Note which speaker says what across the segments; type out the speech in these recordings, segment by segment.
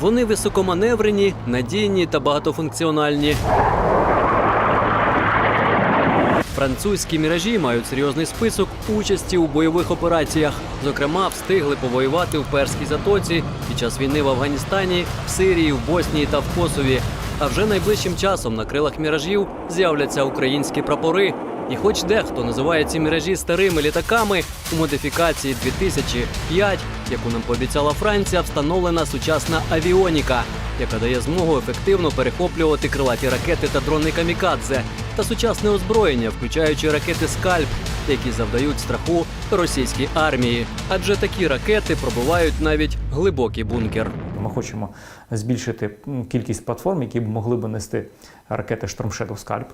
Speaker 1: Вони високоманеврені, надійні та багатофункціональні. Французькі міражі мають серйозний список участі у бойових операціях. Зокрема, встигли повоювати в Перській затоці під час війни в Афганістані, в Сирії, в Боснії та в Косові. А вже найближчим часом на крилах міражів з'являться українські прапори. І хоч дехто називає ці міражі старими літаками, у модифікації 2005, яку нам пообіцяла Франція, встановлена сучасна авіоніка, яка дає змогу ефективно перехоплювати крилаті ракети та дрони камікадзе та сучасне озброєння, включаючи ракети Скальп, які завдають страху російській армії. Адже такі ракети пробивають навіть глибокий бункер.
Speaker 2: Ми хочемо збільшити кількість платформ, які б могли б нести ракети Shadow Scalp,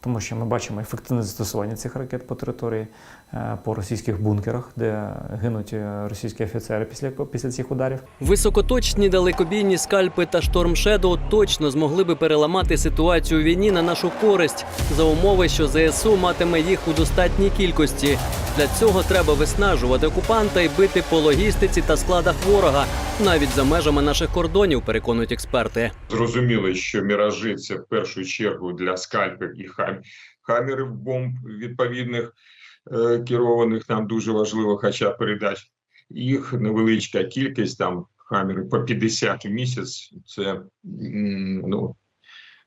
Speaker 2: тому що ми бачимо ефективне застосування цих ракет по території, е, по російських бункерах, де гинуть е, російські офіцери після, після цих ударів.
Speaker 1: Високоточні далекобійні скальпи та шторм Shadow точно змогли би переламати ситуацію війні на нашу користь за умови, що ЗСУ матиме їх у достатній кількості. Для цього треба виснажувати окупанта і бити по логістиці та складах ворога, навіть за межами наших кордонів, переконують експерти.
Speaker 3: Зрозуміло, що міражі це в першу чергу для скальпів і хам... хамерів бомб відповідних е, керованих нам дуже важливо, хоча передач їх невеличка кількість там хамерів по 50 в місяць. Це ну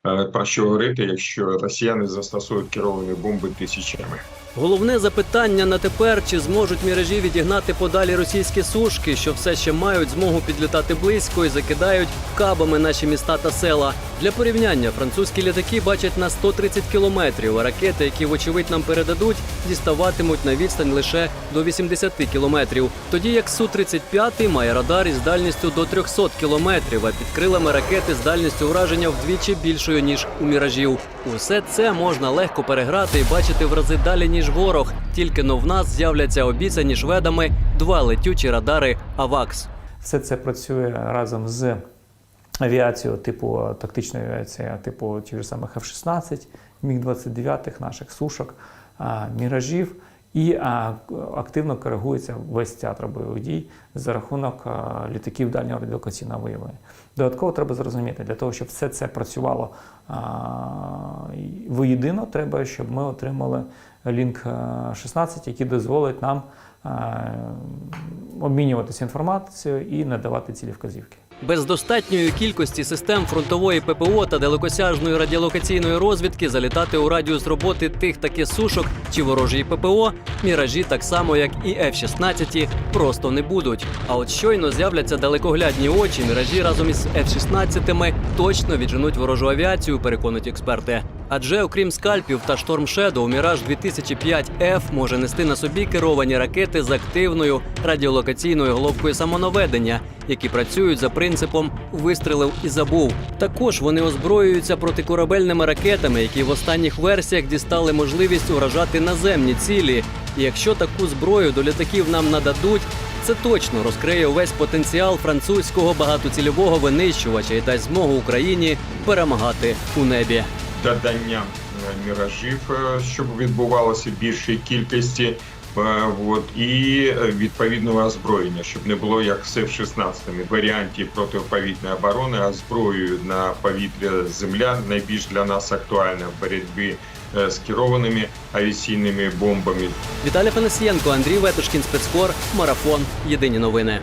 Speaker 3: е, про що говорити, якщо росіяни застосують керовані бомби тисячами.
Speaker 1: Головне запитання на тепер: чи зможуть міражі відігнати подалі російські сушки, що все ще мають змогу підлітати близько і закидають кабами наші міста та села. Для порівняння французькі літаки бачать на 130 кілометрів, а ракети, які вочевидь нам передадуть, діставатимуть на відстань лише до 80 кілометрів. Тоді як су 35 має радар із дальністю до 300 кілометрів, а під крилами ракети з дальністю враження вдвічі більшою ніж у міражів. Усе це можна легко переграти і бачити в рази далі ніж ворог. Тільки но в нас з'являться обіцяні шведами два летючі радари АВАКС.
Speaker 2: Все це працює разом з авіацією типу тактичної авіації, типу ті ж самих F-16, Міг-29 наших сушок, міражів. І а, активно коригується весь театр бойових дій за рахунок а, літаків дальнього радіолокаційного виявлення. Додатково треба зрозуміти, для того, щоб все це працювало а, воєдино, треба, щоб ми отримали лінк 16, який дозволить нам обмінюватися інформацією і надавати цілі вказівки.
Speaker 1: Без достатньої кількості систем фронтової ППО та далекосяжної радіолокаційної розвідки залітати у радіус роботи тих таки сушок чи ворожої ППО міражі, так само як і F-16, просто не будуть. А от щойно з'являться далекоглядні очі, міражі разом із F-16 точно відженуть ворожу авіацію, переконують експерти. Адже окрім скальпів та шторм Shadow, Міраж 2005 f може нести на собі керовані ракети з активною радіолокаційною головкою самонаведення, які працюють за принципом вистрілив і забув. Також вони озброюються протикорабельними ракетами, які в останніх версіях дістали можливість уражати наземні цілі. І якщо таку зброю до літаків нам нададуть, це точно розкриє увесь потенціал французького багатоцільового винищувача і дасть змогу Україні перемагати у небі.
Speaker 3: Додання е, міражів, е, щоб відбувалося більшій кількості. е, От, і відповідного озброєння, щоб не було як все в 16-му варіанті протиповітряної оборони, а зброєю на повітря земля найбільш для нас актуальна в боротьбі з керованими авіаційними бомбами.
Speaker 1: Віталій Фанасієнко, Андрій Ветушкін, спецкор, марафон. Єдині новини.